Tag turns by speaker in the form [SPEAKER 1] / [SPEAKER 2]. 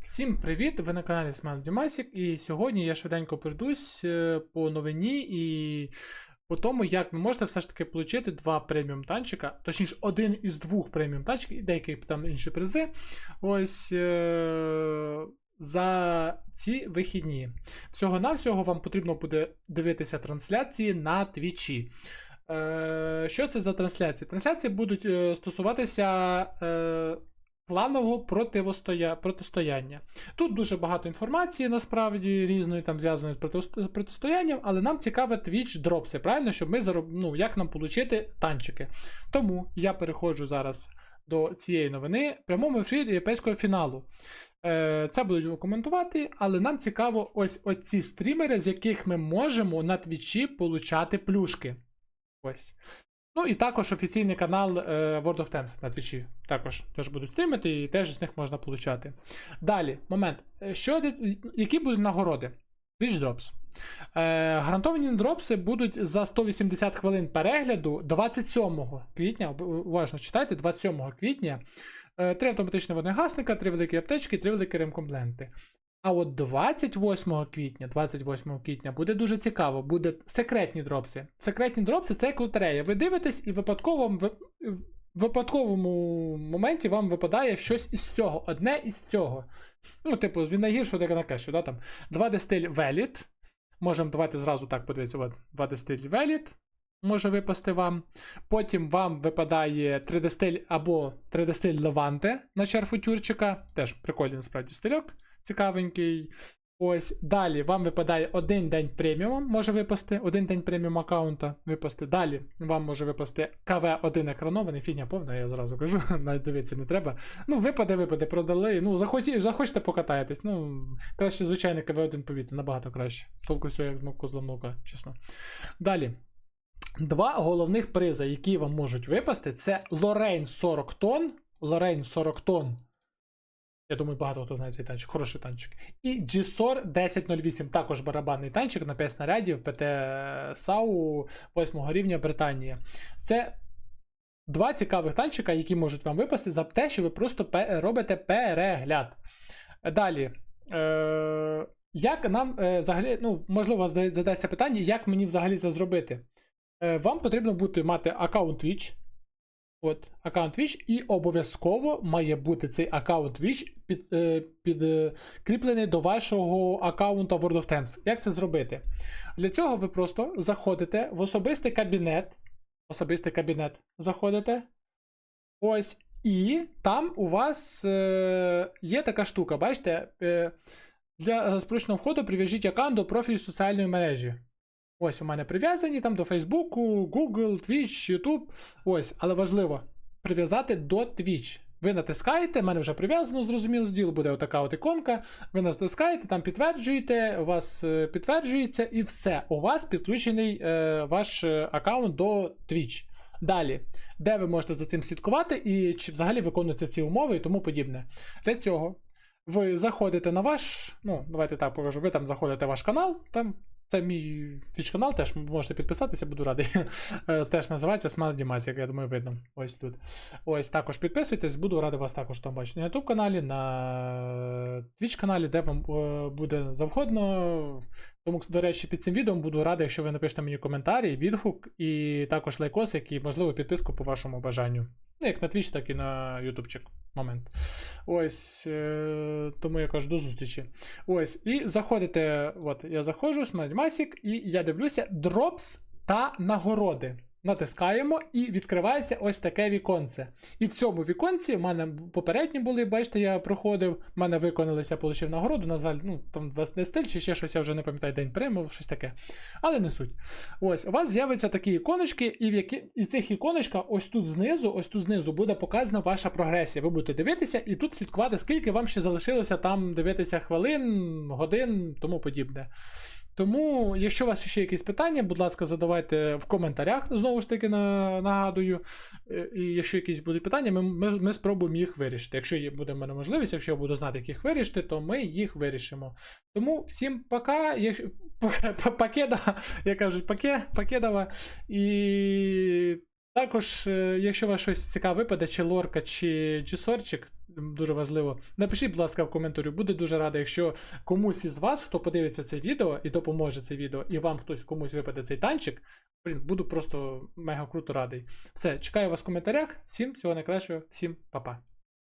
[SPEAKER 1] Всім привіт! Ви на каналі Smile Дімасік, і сьогодні я швиденько пройдусь е, по новині і по тому, як ви можете все ж таки отримати два преміум танчика, точніше, один із двох преміум танчиків, і деякі там інші призи. Ось е- за ці вихідні. Всього-навсього вам потрібно буде дивитися трансляції на твічі. Е, Що це за трансляції? Трансляції будуть е, стосуватися. Е, Планового противостоя... протистояння. Тут дуже багато інформації, насправді, різної, там зв'язаної з протист- протистоянням, але нам цікаве Twitch дропси, правильно, щоб ми зароб... ну, як нам отримати танчики. Тому я переходжу зараз до цієї новини прямому ефірі європейського фіналу. Е, Це будуть коментувати, але нам цікаво ось, ось ці стрімери, з яких ми можемо на твічі получати плюшки. Ось. Ну і також офіційний канал е, World of Tanks на твічі. Також теж будуть стрімити і теж з них можна получати. Далі, момент. Е, Що, які будуть нагороди? Drops. Е, гарантовані дропси будуть за 180 хвилин перегляду 27 квітня. Уважно читайте, 27 квітня. Е, три автоматичні вогнегасника, три великі аптечки, три великі ремкомпленти. А от 28 квітня, 28 квітня буде дуже цікаво. Буде секретні дропси. Секретні дропси це як лотерея. Ви дивитесь, і в випадковому, в випадковому моменті вам випадає щось із цього, одне із цього. Ну, типу, з найгіршого таке на кешу, да, там 2D стиль Веліт. Можемо давайте зразу так подивитися. От 2D стиль Веліт може випасти вам. Потім вам випадає 3D стиль або 3D стиль Леванте на чарфутюрчика. Теж прикольний насправді стильок, цікавенький. Ось далі вам випадає один день преміум, може випасти, один день преміум аккаунта випасти. Далі вам може випасти КВ1 екранований, фігня повна, я зразу кажу, навіть дивитися не треба. Ну, випаде, випаде, продали. Ну, захоті, захочете покатаєтесь. Ну, краще, звичайний КВ1 повітря, набагато краще. Толку все, як з мовку чесно. Далі. Два головних приза, які вам можуть випасти, це Лорейн 40 тонн. Лорейн 40 тонн. Я думаю, багато хто знає цей танчик, хороший танчик. І GSOR 1008, також барабанний танчик на 5 снарядів ПТ САУ 8 рівня Британія. Це два цікавих танчика, які можуть вам випасти за те, що ви просто робите перегляд. Далі. Е- як нам е, взагалі, ну, можливо, задасться питання, як мені взагалі це зробити? Е, вам потрібно бути мати аккаунт Twitch. От, аккаунт Twitch, і обов'язково має бути цей аккаунт Twitch під, е, підкріплений до вашого аккаунта World of Tanks. Як це зробити? Для цього ви просто заходите в особистий кабінет. Особистий кабінет заходите. Ось. І там у вас е, є така штука, бачите? Е, для е, спрощеного входу прив'яжіть аккаунт до профілю соціальної мережі. Ось у мене прив'язані там до Фейсбуку, Google, Twitch, YouTube. Ось, але важливо прив'язати до Twitch. Ви натискаєте, в мене вже прив'язано, зрозуміло діло, буде отака от іконка. Ви натискаєте, там підтверджуєте, у вас е, підтверджується, і все. У вас підключений е, ваш е, аккаунт до Twitch. Далі, де ви можете за цим слідкувати, і чи взагалі виконуються ці умови і тому подібне. Для цього ви заходите на ваш, ну, давайте так покажу, ви там заходите в ваш канал, там це мій твіч канал, теж можете підписатися, буду радий. Е, Теж називається Smart Дімас, як я думаю, видно. Ось тут. Ось також підписуйтесь, буду радий вас також там бачити на YouTube каналі, на Twitch каналі, де вам е, буде завгодно. Тому, до речі, під цим відео буду радий, якщо ви напишете мені коментарі, відгук і також лайкосик, і, можливо, підписку по вашому бажанню. Ну, як на Twitch, так і на ютубчик. Момент. Ось. Е, тому я кажу до зустрічі. Ось. І заходите. От, я заходжу, Смадмасік, і я дивлюся дропс та нагороди. Натискаємо, і відкривається ось таке віконце. І в цьому віконці в мене попередні були, бачите, я проходив, в мене виконалися, отримав нагороду, на жаль, ну там не стиль чи ще щось, я вже не пам'ятаю день прийму, щось таке. Але не суть. Ось, у вас з'являться такі іконочки, і в які і цих іконочках, ось тут знизу, ось тут знизу буде показана ваша прогресія. Ви будете дивитися і тут слідкувати, скільки вам ще залишилося там дивитися хвилин, годин, тому подібне. Тому, якщо у вас ще якісь питання, будь ласка, задавайте в коментарях, знову ж таки на, нагадую. Е, І якщо якісь будуть питання, ми, ми, ми спробуємо їх вирішити. Якщо є, буде в мене можливість, якщо я буду знати, як їх вирішити, то ми їх вирішимо. Тому всім пока. Якщо, пакеда, як кажуть, паке, пакедова. І також, е, якщо у вас щось цікаве випаде, чи лорка, чи джесорчик, м, дуже важливо. Напишіть, будь ласка, в коментарі. Буде дуже радий, якщо комусь із вас, хто подивиться це відео і допоможе це відео, і вам хтось комусь випаде цей танчик. Блін, буду просто мега круто радий. Все, чекаю вас в коментарях. Всім всього найкращого, всім па-па.